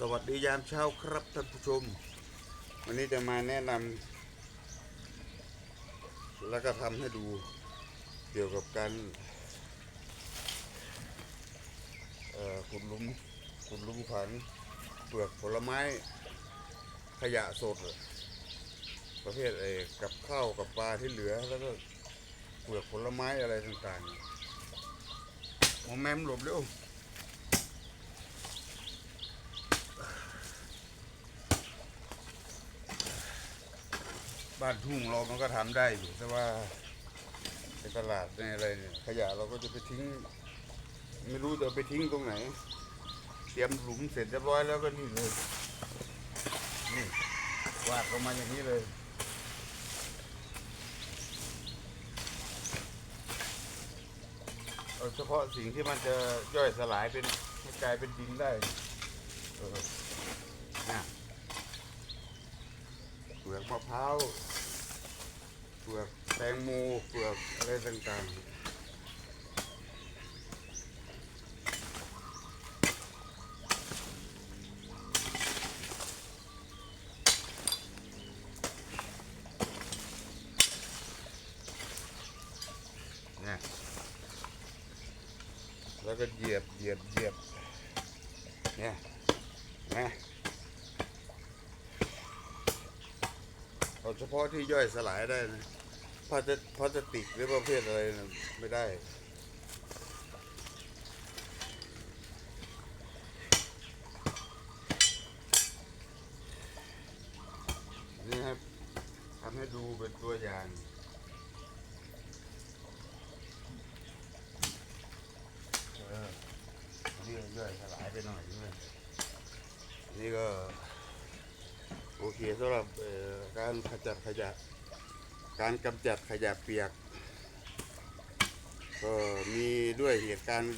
สวัสดียามเช้าครับท่านผู้ชม วันนี้จะมาแนะนำแล้วก็ทำให้ดูเกี่ยวกับการขุดลุมขุดลุมฝังเปลือกผลไม้ขยะสด ประเภทไอ้กับข้าวกับปลาที่เหลือแล้วก็เปลือกผลไม้อะไรต่างๆมอแมมหลบเร็ว บ้านทุ่งเรามันก็ทำได้อยู่แต่ว่าในตลาดในอะไรเนี่ยขยะเราก็จะไปทิ้ง ไม่รู้จะไปทิ้งตรงไหน เตรียมหลุมเสร็จเรียบร้อยแล้วก็นี่เลยนี่วาดออกมาอย่างนี้เลยเอาเฉพาะสิ่งที่มันจะย่อยสลายเป็นกลายเป็นดินได้เออน่ะ ลือกมะพร้าวเปลือกแตงโมเปลือกอะไรต่างๆนี่แล้วก็เหยียบเหยียบเหยียบเนี่ยนะ เอาเฉพาะที่ย่อยสลายได้นะพลาสพลาสติกหรือประเภทอะไรนะไม่ได้ นี่ครับทำให้ดูเป็นตัวอย่างเอออันนี่ย่อยสลายไปหน่อยใช่ไหมนี่ก็ เคสำหรับการขจัดขยะ การกำจัดขยะเปียก ก็มีด้วยเหตุการณ์